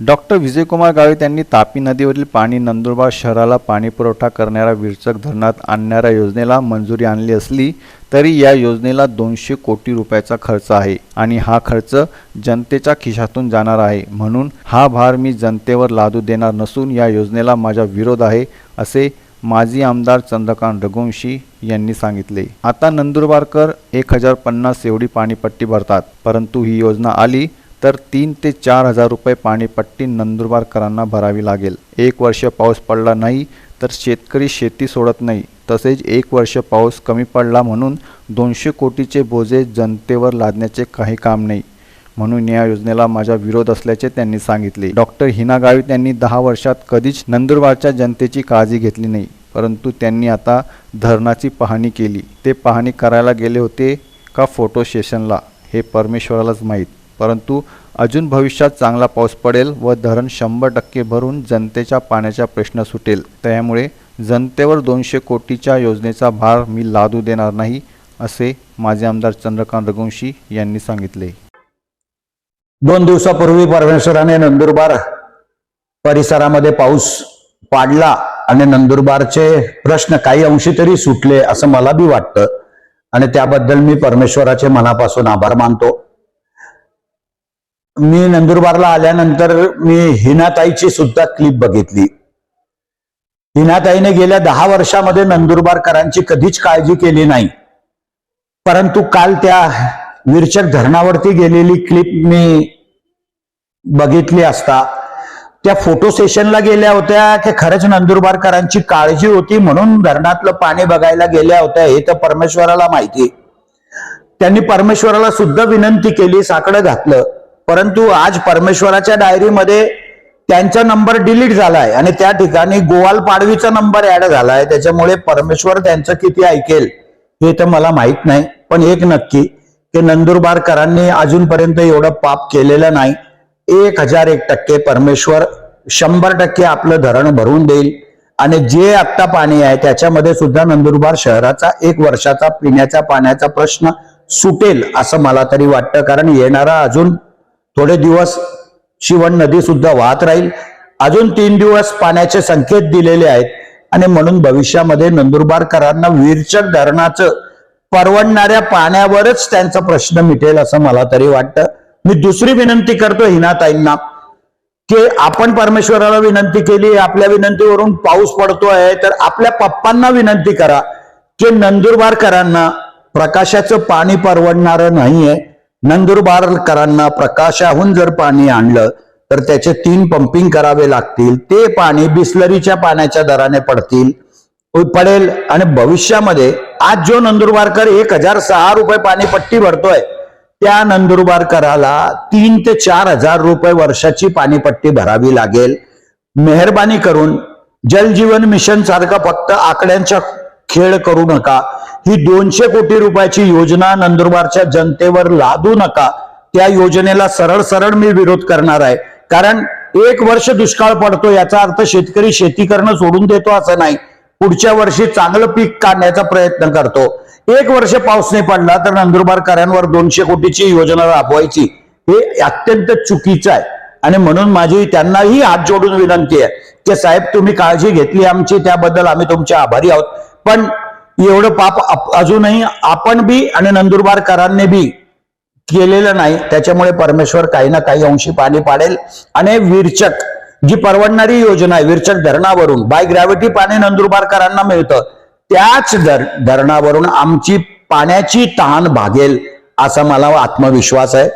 Doctor Vijaykumar Gavit यांनी तापी नदीवरील पाणी नंदुरबार शहराला पाणी पुरवठा करणाऱ्या विरचक धरणात आणणाऱ्या योजनेला मंजुरी आणली असली तरी या योजनेला दोनशे कोटी रुपयाचा खर्च आहे आणि हा खर्च जनतेच्या खिशातून जाणार आहे. म्हणून हा भार मी जनतेवर लादू देणार नसून या योजनेला माझा विरोध आहे असे माजी आमदार चंद्रकांत रघुवंशी यांनी सांगितले. आता नंदुरबारकर एक हजार पन्नास एवढी पाणीपट्टी भरतात परंतु ही योजना आली तर तीन ते चार हजार रुपये पाणीपट्टी नंदुरबारकरांना भरावी लागेल. एक वर्ष पाऊस पडला नाही तर शेतकरी शेती सोडत नाही. तसेच एक वर्ष पाऊस कमी पडला म्हणून दोनशे कोटीचे बोजे जनतेवर लादण्याचे काही काम नाही. म्हणून या योजनेला माझा विरोध असल्याचे त्यांनी सांगितले. डॉक्टर हिना गावित यांनी दहा वर्षात कधीच नंदुरबारच्या जनतेची काळजी घेतली नाही परंतु त्यांनी आता धरणाची पाहणी केली. ते पाहणी करायला गेले होते का फोटो सेशनला हे परमेश्वरालाच माहीत. परंतु अजून भविष्यात चांगला पाऊस पडेल व धरण शंभर टक्के भरून जनतेच्या पाण्याचा प्रश्न सुटेल. त्यामुळे जनतेवर दोनशे कोटीच्या योजनेचा भार मी लादू देणार नाही असे माजी आमदार चंद्रकांत रघुवंशी यांनी सांगितले. दोन दिवसापूर्वी परमेश्वराने नंदुरबार परिसरामध्ये पाऊस पाडला आणि नंदुरबारचे प्रश्न काही अंशी तरी सुटले असं मला बी वाटतं. आणि त्याबद्दल मी परमेश्वराचे मनापासून आभार मानतो. मी नंदुरबारला आल्यानंतर मी हिनाताईची सुद्धा क्लिप बघितली. हिनाताईने गेल्या दहा वर्षामध्ये नंदुरबारकरांची कधीच काळजी केली नाही. परंतु काल त्या विरचक धरणावरती गेलेली क्लिप मी बघितली असता त्या फोटो सेशनला गेल्या होत्या की खरंच नंदुरबारकरांची काळजी होती म्हणून धरणातलं पाणी बघायला गेल्या होत्या हे तर परमेश्वराला माहिती. त्यांनी परमेश्वराला सुद्धा विनंती केली साकडं घातलं. परंतु आज परमेश्वराच्या डायरीमध्ये त्यांचा नंबर डिलीट झालाय आणि त्या ठिकाणी गोवाल पाडवीचा नंबर ऍड झालाय. त्याच्यामुळे परमेश्वर त्यांचं किती ऐकेल हे तर मला माहीत नाही. पण एक नक्की की नंदुरबारकरांनी अजूनपर्यंत एवढं पाप केलेलं नाही. एक हजार एक टक्के परमेश्वर शंभर टक्के आपलं धरण भरून देईल. आणि जे आत्ता पाणी आहे त्याच्यामध्ये सुद्धा नंदुरबार शहराचा एक वर्षाचा पिण्याच्या पाण्याचा प्रश्न सुटेल असं मला तरी वाटतं. कारण येणारा अजून थोडे दिवस शिवण नदी सुद्धा वाहत राहील. अजून तीन दिवस पाण्याचे संकेत दिलेले आहेत. आणि म्हणून भविष्यामध्ये नंदुरबारकरांना विरचक धरणाचं परवडणाऱ्या पाण्यावरच त्यांचा प्रश्न मिटेल असं मला तरी वाटतं. मी दुसरी विनंती करतो हिनाताईंना की आपण परमेश्वराला विनंती केली आपल्या विनंतीवरून पाऊस पडतोय तर आपल्या पप्पांना विनंती करा की नंदुरबारकरांना प्रकाशाचं पाणी परवडणारं नाहीये. नंदुरबारकरांना प्रकाशाहून जर पाणी आणलं तर त्याचे तीन पंपिंग करावे लागतील. ते पाणी बिस्लरीच्या पाण्याच्या दराने पडतील पडेल आणि भविष्यामध्ये आज जो नंदुरबारकर एक हजार सहा रुपये पाणीपट्टी भरतोय त्या नंदुरबारकराला तीन ते चार हजार रुपये वर्षाची पाणीपट्टी भरावी लागेल. मेहरबानी करून जलजीवन मिशन सारखा फक्त आकड्यांच्या खेळ करू नका. ही दोनशे कोटी रुपयाची योजना नंदुरबारच्या जनतेवर लादू नका. त्या योजनेला सरळ सरळ मी विरोध करणार आहे. कारण एक वर्ष दुष्काळ पडतो याचा अर्थ शेतकरी शेती करणं सोडून देतो असं नाही. पुढच्या वर्षी चांगलं पीक काढण्याचा प्रयत्न करतो. एक वर्ष पाऊस नाही पडला तर नंदुरबारकरांवर दोनशे कोटीची योजना राबवायची. हे अत्यंत चुकीचं आहे. आणि म्हणून माझी त्यांनाही हात जोडून विनंती आहे. की साहेब तुम्ही काळजी घेतली आमची त्याबद्दल आम्ही तुमचे आभारी आहोत. पण एवढं पाप अजूनही आपण बी आणि नंदुरबारकरांनी बी केलेलं नाही. त्याच्यामुळे परमेश्वर काही ना काही अंशी पाणी पाडेल. आणि विरचक जी परवडणारी योजना आहे विरचक धरणावरून बाय ग्रॅव्हिटी पाणी नंदुरबारकरांना मिळतं. त्याच धर धरणावरून आमची पाण्याची तहान भागेल असा मला आत्मविश्वास आहे.